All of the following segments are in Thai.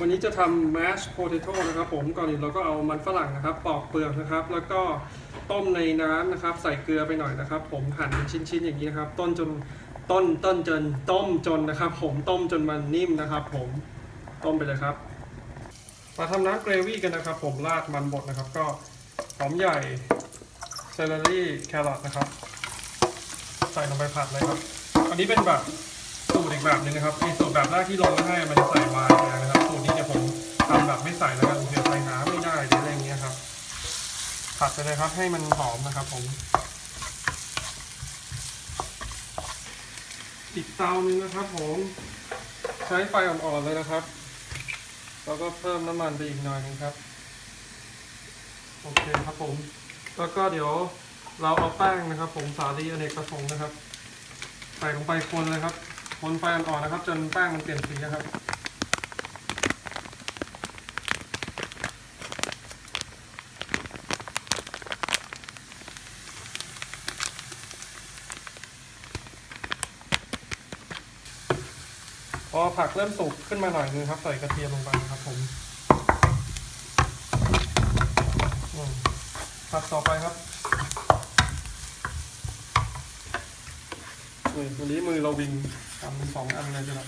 วันนี้จะทำ mashed potato นะครับผมก่อนอื่นเราก็เอามันฝรั่งนะครับ ปอกเปลือกนะครับ แล้วก็ต้มในน้ำนะครับ ใส่เกลือไปหน่อยนะครับ ผมหั่นเป็นชิ้นๆอย่างนี้นะครับ ต้นจนต้นต้นจนต้มจนนะครับ ผมต้มจนมันนิ่มนะครับ ผมต้มไปเลยครับมาทำน้ำเกรวี่กันนะครับ ผมราดมันบดนะครับ ก็หอมใหญ่เซเลอรี่แครอทนะครับ ใส่ลงไปผัดเลยครับ อันนี้เป็นแบบสูตรอีกแบบหนึงนะครับไอสูตรแบบแรกที่ลงให้มันจะใส่ไวน์ ทำแบบไม่ใส่แล้วกันเดี๋ยวใส่น้ำไม่ได้หรืออะไรอย่างเงี้ยครับผัดไปเลยครับให้มันหอมนะครับ ผมอีกเตาหนึ่งนะครับ ผมใช้ไฟอ่อนๆเลยนะครับ แล้วก็เพิ่มน้ำมันไปอีกหน่อยนึงครับโอเคครับผม แล้วก็เดี๋ยวเราเอาแป้งนะครับ ผมสาลีอเนกประสงค์นะครับ ใส่ลงไปคนเลยครับ คนไฟอ่อนๆนะครับ จนแป้งมันเปลี่ยนสีนะครับ อผักเริ่มสุกขึ้นมาหน่อยนึงครับ ใส่กระเทียมลงไปครับผมผัดต่อไปครับนี่วันนี้มือเราวิงทำสองอันเลยจ้ะ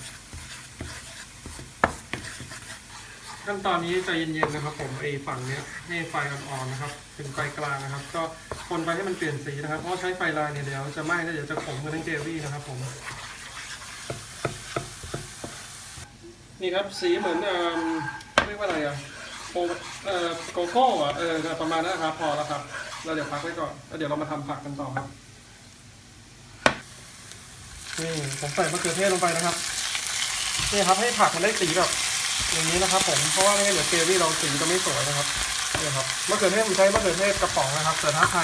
ขั้นตอนนี้ใจเย็นๆนะครับ ผมไอ้ฝั่งเนี้ยให้ไฟอ่อนๆนะครับถึงไฟกลางนะครับ ก็คนไปให้มันเปลี่ยนสีนะครับเพราะใช้ไฟลายเนี่ยเดี๋ยวจะไหม้แล้วเดี๋ยวจะขมกันทั้งเจลลี่นะครับ ผม นี่ครับสีเหมือนเอ่อเรียกว่าอะไรอะโกเอ่อโกโก้อะเออประมาณนั้นนะครับพอแล้วครับเราเดี๋ยวพักไว้ก่อนแล้วเดี๋ยวเรามาทำผักกันต่อครับนี่ผมใส่มะเขือเทศลงไปนะครับนี่ครับให้ผักมันได้สีแบบอย่างนี้นะครับ ผมเพราะว่าไม่งั้นเดี๋ยวเกรวี่เราสีจะไม่สวยนะครับนี่ครับมะเขือเทศผมใช้มะเขือเทศกระป๋องนะครับแต่ถ้าใคร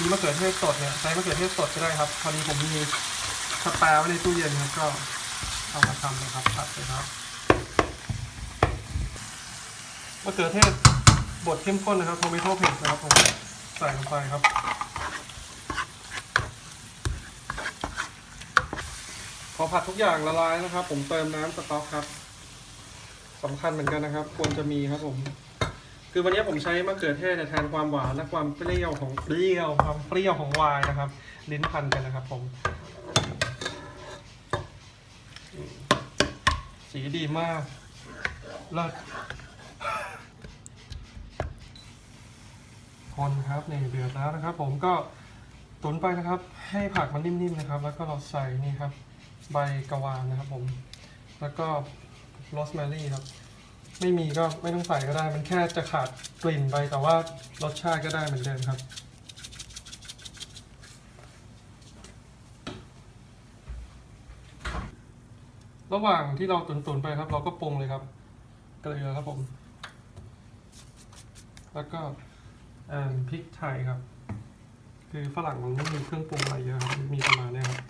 มีมะเขือเทศสดเนี่ยใช้มะเขือเทศสดก็ได้ครับพอดีผมมีสแปร์ไว้ในตู้เย็นครับก็เอามาทำนะครับผัดเลยครับ มะเขือเทศบดเข้มข้นนะครับโทมิโตเผ็ดนะครับผมใส่ลงไปครับพอผัดทุกอย่างละลายนะครับ ผมเติมน้ำสต๊อกครับสำคัญเหมือนกันนะครับ ควรจะมีครับผม คือวันนี้ผมใช้มะเขือเทศแทนความหวานและความเปรี้ยวของเปรี้ยวความเปรี้ยวของไวน์นะครับ ลิ้นพันกันนะครับ ผมสีดีมากเลิศ คนครับนี่เดือดแล้วนะครับ ผมก็ตุนไปนะครับ ให้ผักมันนิ่มๆนะครับ แล้วก็เราใส่นี่ครับ ใบกระวานนะครับ ผม แล้วก็โรสแมรี่ครับ ไม่มีก็ไม่ต้องใส่ก็ได้ มันแค่จะขาดกลิ่นไปแต่ว่ารสชาติก็ได้เหมือนเดิมครับระหว่างที่เราตุนๆไปครับ เราก็ปรุงเลยครับ เกลือครับผม แล้วก็ อ่อพริกไทยครับ คือฝรั่งมันไม่มีเครื่องปรุงอะไรเยอะครับ มีประมาณนี้ครับ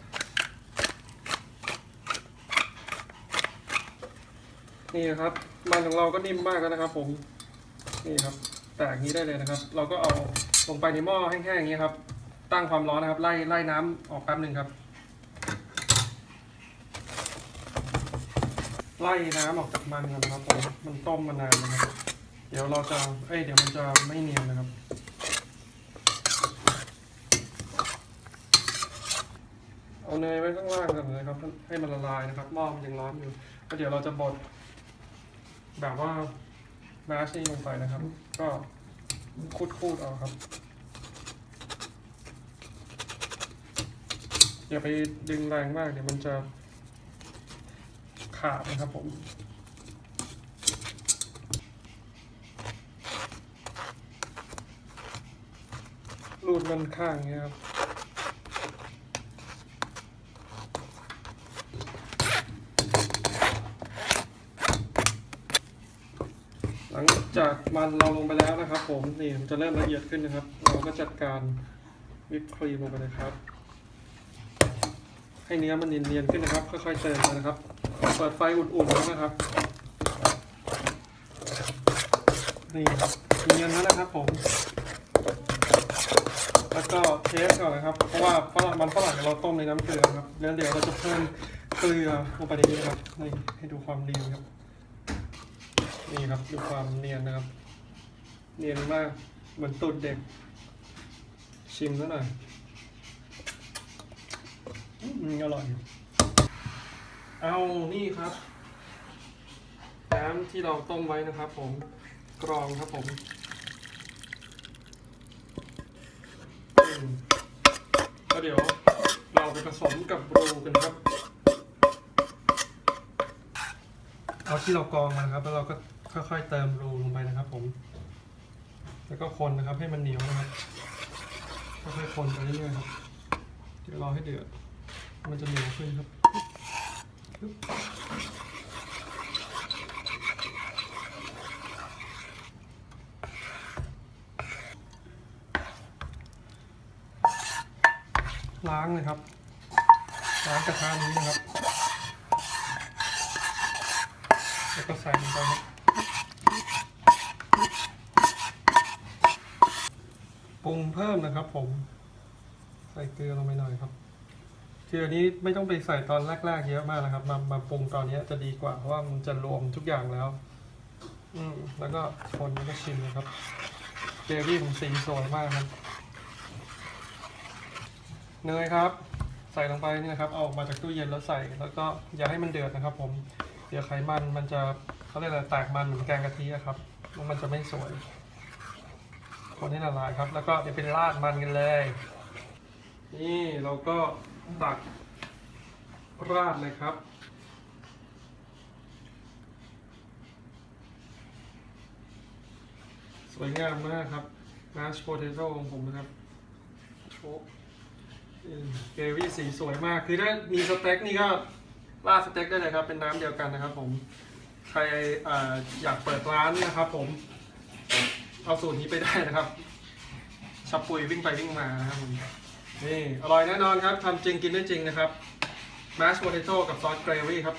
นี่ครับมันของเราก็นิ่มมากแล้วนะครับ ผม นี่ครับ แตกอย่างนี้ได้เลยนะครับ เราก็เอาลงไปในหม้อแห้งๆอย่างนี้ครับ ตั้งความร้อนนะครับ ไล่ไล่น้ำออกแป๊บหนึ่งครับ ไล่น้ำออกจากมันนนะครับผมมันต้มมานานนะครับ เดี๋ยวเราจะ เอ้ย เดี๋ยวมันจะไม่เนียนนะครับ เอาเนยไว้ข้างล่างก่อนเลยครับ ให้มันละลายนะครับหม้อมันยังร้อนอยู่แล้วเดี๋ยวเราจะบดแบบว่าแมชนี่ลงไปนะครับ ก็คูดๆเอาครับอย่าไปดึงแรงมากเดี๋ยวมันจะขาดนะครับผม รูดมันข้างเงี้ยครับหลังจากมันเราลงไปแล้วนะครับ ผมนี่มันจะเริ่มละเอียดขึ้นนะครับ เราก็จัดการวิปครีมลงไปเลยครับ ให้เนื้อมันเนียนๆขึ้นนะครับค่อยๆเติมไปนะครับเปิดไฟอุ่นๆแล้วนะครับนี่เนียนแล้วนะครับผม แล้วก็เทสก่อนนะครับ เพราะว่าฝรั่งมันฝรั่งเราต้มในน้ำเกลือครับ แล้วเดี๋ยวเราจะเพิ่มเกลือลงไปในนี้นะครับนี่ให้ดูความเรียวครับ นี่ครับดูความเนียนนะครับ เนียนมาก เหมือนตูดเด็ก ชิมแล้วหน่อยอืมอร่อย เอานี่ครับ น้ำที่เราต้มไว้นะครับ ผม กรองครับผมอืมแล้ว เดี๋ยวเราไปผสมกับรูกันครับเอาที่เรากรองมานะครับแล้วเราก็ค่อยๆเติมรูลงไปนะครับ ผม แล้วก็คนนะครับ ให้มันเหนียวนะครับค่อยๆคนไปเรื่อยๆครับ เดี๋ยวรอให้เดือดมันจะเหนียวขึ้นครับ ล้างเลยครับ ล้างกระทะนี้นะครับ แล้วก็ใส่ลงไปครับปรุงเพิ่มนะครับ ผม ใส่เกลือลงไปหน่อยครับคือนนี้ไม่ต้องไปใส่ตอนแรกๆเยอะมากนะครับ มามาปรุงตอนนี้จะดีกว่าเพราะว่ามันจะรวมทุกอย่างแล้ว อืมแล้วก็คนแล้วก็ชิมนะครับเจลลี่ผมสีสวยมากครับ เนยครับ ใส่ลงไปนี่นะครับ เอาออกมาจากตู้เย็นแล้วใส่ แล้วก็อย่าให้มันเดือดนะครับ ผม เดี๋ยวไขมันมันจะเขาเรียกอะไรแตกมันเหมือนแกงกะทิอะครับแล้วมันจะไม่สวย คนให้ละลายครับ แล้วก็เดี๋ยวเป็นราดมันกันเลย นี่เราก็ตักราดเลยครับสวยงามมากครับมาชโพเทโต้ของผมนะครับโชก เกรวี่สีสวยมาก คือถ้ามีสเต็กนี่ก็ราดสเต็กได้เลยครับ เป็นน้ำเดียวกันนะครับ ผม ใครอออยากเปิดร้านนะครับ ผม เอาสูตรนี้ไปได้นะครับชับปุยวิ่งไปวิ่งมานะครับผมนี่อร่อยแน่นอนครับทำจริงกินได้จริงนะครับ mashed potato กับซอสเกรวี่ครับ